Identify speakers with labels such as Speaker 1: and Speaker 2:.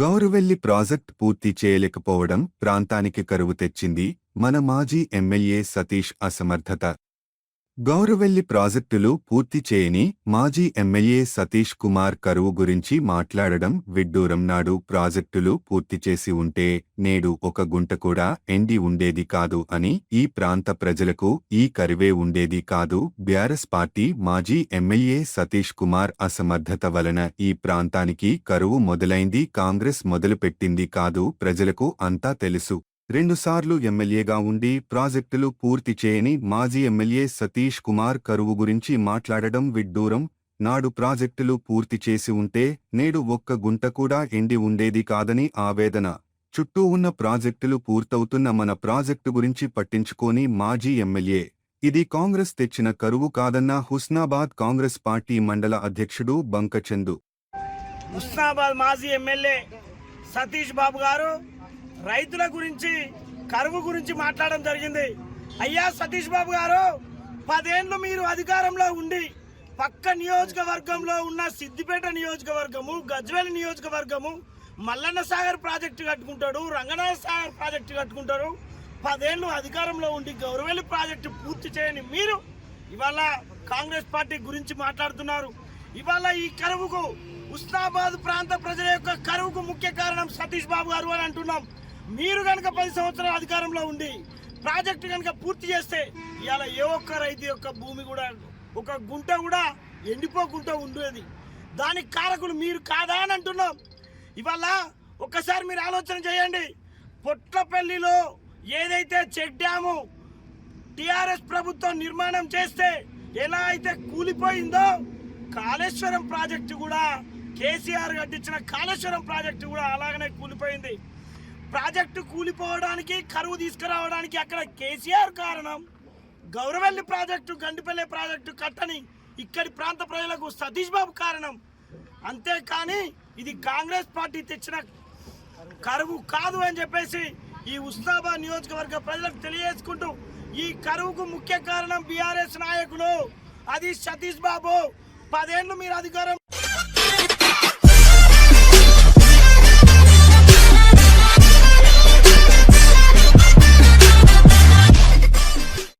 Speaker 1: Gouravelli project పూర్తి చేయలేకపోవడం ప్రాంతానికి కరువు తెచ్చింది మన మాజీ ఎమ్మెల్యే సతీష్ అసమర్థత. గౌరవెల్లి ప్రాజెక్టులు పూర్తి చేయని మాజీ ఎమ్మెల్యే సతీష్ కుమార్ కరువు గురించి మాట్లాడడం విడ్డూరం నాడు ప్రాజెక్టులు పూర్తి చేసి ఉంటే నేడు ఒక గుంట కూడా ఎండి ఉండేది కాదు అని ఈ ప్రాంత ప్రజలకు ఈ కరువే ఉండేది కాదు. బ్యారస్ పార్టీ మాజీ ఎమ్మెల్యే సతీష్ కుమార్ అసమర్థత వలన ఈ ప్రాంతానికి కరువు మొదలైంది. కాంగ్రెస్ మొదలుపెట్టింది కాదు. ప్రజలకు అంతా తెలుసు. రెండుసార్లు ఎమ్మెల్యేగా ఉండి ప్రాజెక్టులు పూర్తి చేయని మాజీ ఎమ్మెల్యే సతీష్ కుమార్ కరువు గురించి మాట్లాడడం విడ్డూరం. నాడు ప్రాజెక్టులు పూర్తి చేసి ఉంటే నేడు ఒక్క గుంట కూడా ఎండి ఉండేది కాదని ఆవేదన. చుట్టూ ఉన్న ప్రాజెక్టులు పూర్తవుతున్న మన ప్రాజెక్టు గురించి పట్టించుకోని మాజీ ఎమ్మెల్యే. ఇది కాంగ్రెస్ తెచ్చిన కరువు కాదన్న హుస్నాబాద్ కాంగ్రెస్ పార్టీ మండల అధ్యక్షుడు బంకచందు.
Speaker 2: హుస్నాబాద్ మాజీ ఎమ్మెల్యే సతీష్ బాబు గారు రైతుల గురించి కరువు గురించి మాట్లాడడం జరిగింది. అయ్యా సతీష్ బాబు గారు పదేండ్లు మీరు అధికారంలో ఉండి పక్క నియోజకవర్గంలో ఉన్న సిద్దిపేట నియోజకవర్గము గజ్వేల్ నియోజకవర్గము మల్లన్న సాగర్ ప్రాజెక్టు కట్టుకుంటాడు రంగనాథ సాగర్ ప్రాజెక్టు కట్టుకుంటారు. పదేళ్ళు అధికారంలో ఉండి గౌరవేలి ప్రాజెక్టు పూర్తి చేయని మీరు ఇవాళ కాంగ్రెస్ పార్టీ గురించి మాట్లాడుతున్నారు. ఇవాళ ఈ కరువుకు ఉస్నాబాద్ ప్రాంత ప్రజల యొక్క కరువుకు ముఖ్య కారణం సతీష్ బాబు గారు అని అంటున్నాం. మీరు కనుక పది సంవత్సరాల అధికారంలో ఉండి ప్రాజెక్టు కనుక పూర్తి చేస్తే ఇవాళ ఏ ఒక్క రైతు యొక్క భూమి కూడా ఒక గుంట కూడా ఎండిపోకుండా ఉండేది. దానికి కారకులు మీరు కాదా అని అంటున్నాం. ఇవాళ ఒక్కసారి మీరు ఆలోచన చేయండి. పొట్లపల్లిలో ఏదైతే చెక్ డ్యాము టిఆర్ఎస్ ప్రభుత్వం నిర్మాణం చేస్తే ఎలా అయితే కూలిపోయిందో కాళేశ్వరం ప్రాజెక్టు కూడా కేసీఆర్ కట్టించిన కాళేశ్వరం ప్రాజెక్టు కూడా అలాగనే కూలిపోయింది. ప్రాజెక్టు కూలిపోవడానికి కరువు తీసుకురావడానికి అక్కడ కేసీఆర్ కారణం. గౌరవెల్లి ప్రాజెక్టు గండిపల్లె ప్రాజెక్టు కట్టని ఇక్కడి ప్రాంత ప్రజలకు సతీష్ బాబు కారణం. అంతేకాని ఇది కాంగ్రెస్ పార్టీ తెచ్చిన కరువు కాదు అని చెప్పేసి ఈ ఉస్నాబాద్ నియోజకవర్గ ప్రజలకు తెలియజేసుకుంటూ ఈ కరువుకు ముఖ్య కారణం బీఆర్ఎస్ నాయకులు. అది సతీష్ బాబు. పదేళ్ళు మీరు అధికారం